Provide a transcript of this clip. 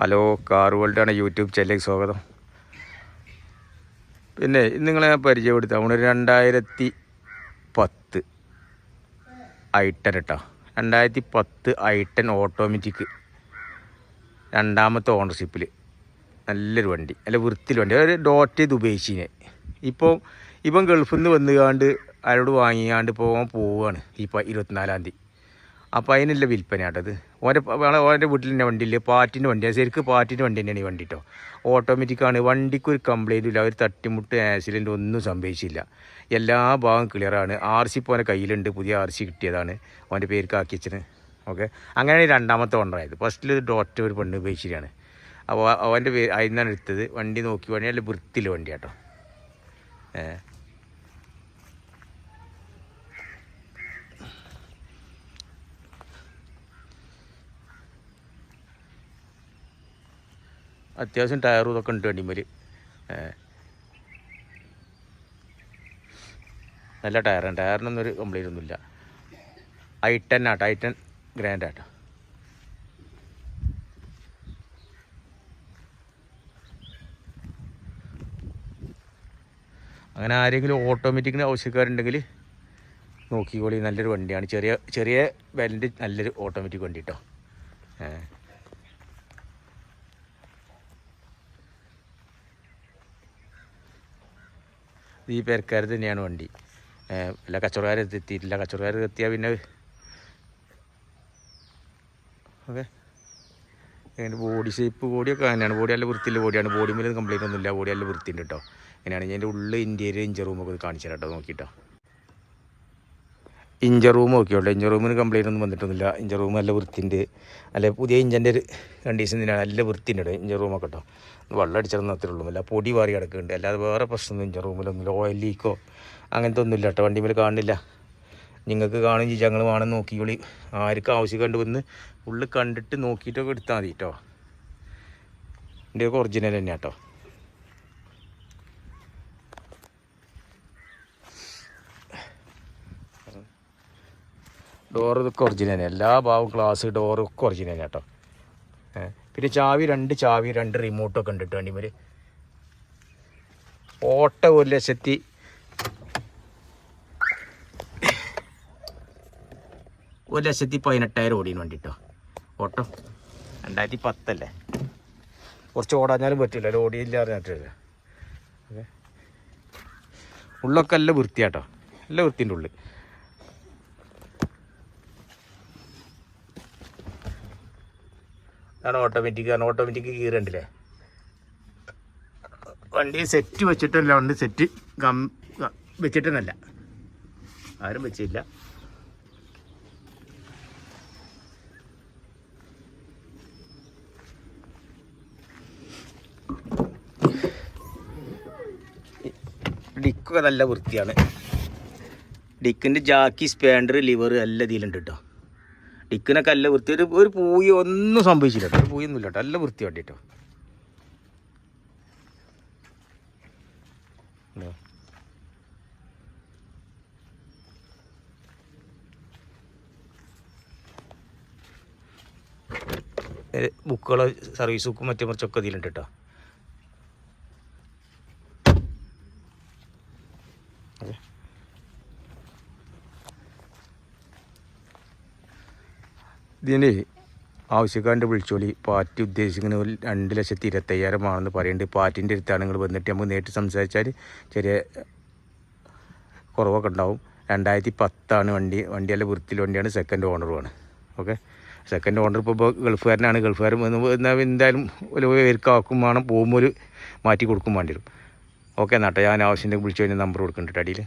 Hello car വേൾഡാണ് YouTube ചാനലിലേക്ക് സ്വാഗതം. പിന്നെ നിങ്ങളെ ഞാൻ പരിചയപ്പെടുത്താം. നമ്മൾ രണ്ടായിരത്തി പത്ത് ഐട്ടൻ കേട്ടോ. രണ്ടായിരത്തി പത്ത് ഐട്ടൻ ഓട്ടോമാറ്റിക് രണ്ടാമത്തെ ഓണർഷിപ്പിൽ നല്ലൊരു വണ്ടി നല്ല വൃത്തിയിൽ വണ്ടി. ഒരു ഡോട്ട് ചെയ്ത് ഉപയോഗിച്ചിനെ. ഇപ്പോൾ ഇപ്പം ഗൾഫിൽ നിന്ന് വന്നുകാണ്ട് അയാളോട് വാങ്ങിയാണ്ട് പോകാൻ പോവുകയാണ് ഇപ്പോൾ ഇരുപത്തിനാലാം തീയതി. അപ്പോൾ അതിനുള്ള വിൽപ്പനയാട്ടത് ഓന്റെ ഓന്റെ വീട്ടിൽ തന്നെ വണ്ടിയില്ല. പാറ്റിന്റെ വണ്ടിയാണ് ശരിക്കും പാറ്റിന്റെ വണ്ടി തന്നെയാണ് ഈ വണ്ടി കേട്ടോ ഓട്ടോമാറ്റിക്കാണ് വണ്ടിക്ക് ഒരു കംപ്ലൈന്റും ഇല്ല. ഒരു തട്ടിമുട്ട് ആക്സിഡന്റ് ഒന്നും സംഭവിച്ചില്ല. എല്ലാ ഭാഗം ക്ലിയറാണ് ആർ സി ഇപ്പോൾ അവന്റെ കയ്യിലുണ്ട്. പുതിയ ആർ സി കിട്ടിയതാണ്. അവന്റെ പേർക്ക് ആക്കിയച്ചന് ഓക്കെ അങ്ങനെയാണ് രണ്ടാമത്തെ ഓണറായത് ഫസ്റ്റിൽ ഡോക്ടർ ഒരു പെണ്ണ് ഉപയോഗിച്ചിട്ടാണ് അപ്പോൾ അവന്റെ പേര് അതിൽ നിന്നാണ് എടുത്തത്. വണ്ടി നോക്കി. വണ്ടി നല്ല വൃത്തിയില്ല വണ്ടി കേട്ടോ ഏഹ് അത്യാവശ്യം ടയറും ഇതൊക്കെ ഉണ്ട് വണ്ടിമേൽ നല്ല ടയറാണ്. ടയറിനൊന്നും ഒരു കംപ്ലൈന്റ് ഒന്നുമില്ല. I ten auto. I ten grand auto. അങ്ങനെ ആരെങ്കിലും ഓട്ടോമാറ്റിക്കിന് ആവശ്യക്കാരുണ്ടെങ്കിൽ നോക്കിക്കോളി. നല്ലൊരു വണ്ടിയാണ്. ചെറിയ ചെറിയ വിലന്റെ നല്ലൊരു ഓട്ടോമാറ്റിക് വണ്ടി കേട്ടോ ഏഹ് ഈ പേർക്കാർ തന്നെയാണ് വണ്ടി. ഏഹ് വല്ല കച്ചവടക്കാർ എത്തിയിട്ടില്ല. കച്ചവടക്കാർ എത്തിയാൽ പിന്നെ ഓക്കെ അതിന്റെ ബോഡി ഷേപ്പ് ബോഡിയൊക്കെ അങ്ങനെയാണ്. ബോഡി നല്ല വൃത്തിയുള്ള ബോഡിയാണ്. ബോഡി മേലെ കംപ്ലൈന്റ് ഒന്നുമില്ല. ബോഡി നല്ല വൃത്തിയുണ്ട് കേട്ടോ. അങ്ങനെയാണ് ഞാൻ എന്റെ ഉള്ളിൽ ഇന്റീരിയർ ഇഞ്ചർ റൂമൊക്കെ കാണിച്ചു തരാം കേട്ടോ. നോക്കിയിട്ടോ ഇഞ്ചർ റൂം നോക്കിയോട്ടെ ഇഞ്ചർ റൂമിന് കംപ്ലൈന്റ് ഒന്നും വന്നിട്ടൊന്നുമില്ല. ഇഞ്ചർ റൂം നല്ല വൃത്തിയുണ്ട്. അല്ല പുതിയ ഇഞ്ചിന്റെ ഒരു കണ്ടീഷൻ തന്നെയാണ്. നല്ല കേട്ടോ ഇഞ്ചർ റൂമൊക്കെ കേട്ടോ. വെള്ളം അടിച്ചിരുന്ന അത്രേ ഉള്ളൂ. അല്ല പൊടി വാറി കിടക്കുന്നുണ്ട്. അല്ലാതെ വേറെ പ്രശ്നമൊന്നും ഇഞ്ചർ റൂമിലൊന്നുമില്ല. ഓയിൽ ലീക്കോ അങ്ങനത്തെ ഒന്നുമില്ല കേട്ടോ. വണ്ടി മേൽ കാണുന്നില്ല. നിങ്ങൾക്ക് കാണും ഞങ്ങൾ വേണം നോക്കിക്കോളി. ആർക്കും ആവശ്യം കണ്ട് വന്ന് ഉള്ളിൽ കണ്ടിട്ട് നോക്കിയിട്ടൊക്കെ എടുത്താൽ മതി കേട്ടോ. എന്റെയൊക്കെ ഒറിജിനൽ തന്നെയാണ് കേട്ടോ. ഡോർ ഇതൊക്കെ ഒറിജിനൽ എല്ലാ ഭാഗവും ഗ്ലാസ് ഡോറും ഒക്കെ ഒറിജിനൽ കേട്ടോ പിന്നെ ചാവി രണ്ട് ചാവി രണ്ട് റിമോട്ടൊക്കെ ഉണ്ട് കേട്ടോ വണ്ടിമേൽ ഓട്ട ഒരു ലക്ഷത്തി. ഒരു ലക്ഷത്തി പതിനെട്ടായിരം ഓടിന് വണ്ടി ഓട്ടോ. രണ്ടായിരത്തി പത്തല്ലേ? കുറച്ച് ഓടാഞ്ഞാലും പറ്റില്ല ഓടിയില്ല അറിഞ്ഞിട്ടില്ല ഓക്കെ. ഉള്ളൊക്കെ നല്ല വൃത്തിയാട്ടോ നല്ല വൃത്തിന്റെ ഉള്ളിൽ അതാണ് ഓട്ടോമാറ്റിക് ആണ് ഓട്ടോമാറ്റിക് ഗിയർ ഉണ്ടല്ലേ വണ്ടി സെറ്റ് വെച്ചിട്ടല്ല വണ്ടി സെറ്റ് കം വെച്ചിട്ടെന്നല്ല. ആരും വെച്ചില്ല. ഡിക്കൊക്കെ നല്ല വൃത്തിയാണ്. ഡിക്കിന്റെ ജാക്കി സ്പാൻഡർ ലിവർ എല്ലാം ഇതിലുണ്ട് കേട്ടോ ഡിക്കിനൊക്കെ അല്ല വൃത്തി. ഒരു ഒരു പൂയി ഒന്നും സംഭവിച്ചില്ല. ഒരു പൂയൊന്നും ഇല്ല കേട്ടോ. നല്ല വൃത്തി വേണ്ടിട്ടോ ബുക്കുകളോ സർവീസ് ബുക്കും മറ്റേ മറിച്ചൊക്കെ ഇതിലുണ്ട് കേട്ടോ. അതെ. ഇതിന് ആവശ്യക്കാരന്റെ വിളിച്ചോളി പാറ്റ് ഉദ്ദേശിക്കുന്ന രണ്ട് ലക്ഷത്തി ഇരുപത്തയ്യായിരം ആണെന്ന് പറയുന്നുണ്ട്. പാറ്റിന്റെ അടുത്താണ് നിങ്ങൾ വന്നിട്ട് നമുക്ക് നേരിട്ട് സംസാരിച്ചാൽ ചെറിയ കുറവൊക്കെ ഉണ്ടാവും. രണ്ടായിരത്തി പത്താണ് വണ്ടി വണ്ടി നല്ല വൃത്തിയിൽ വണ്ടിയാണ് സെക്കൻഡ് ഓണറുമാണ് ഓക്കെ സെക്കൻഡ് ഓണർ ഇപ്പോൾ ഗൾഫുകാരനാണ്. ഗൾഫുകാരൻ എന്തായാലും ഒരു പേർക്കാക്കും വേണം പോകുമ്പോൾ ഒരു മാറ്റി കൊടുക്കും വേണ്ടി വരും. ഓക്കെ എന്നാട്ടെ. ഞാൻ ആവശ്യത്തിന്റെ വിളിച്ചു കഴിഞ്ഞാൽ നമ്പർ കൊടുക്കുന്നുണ്ട് അടിയിൽ.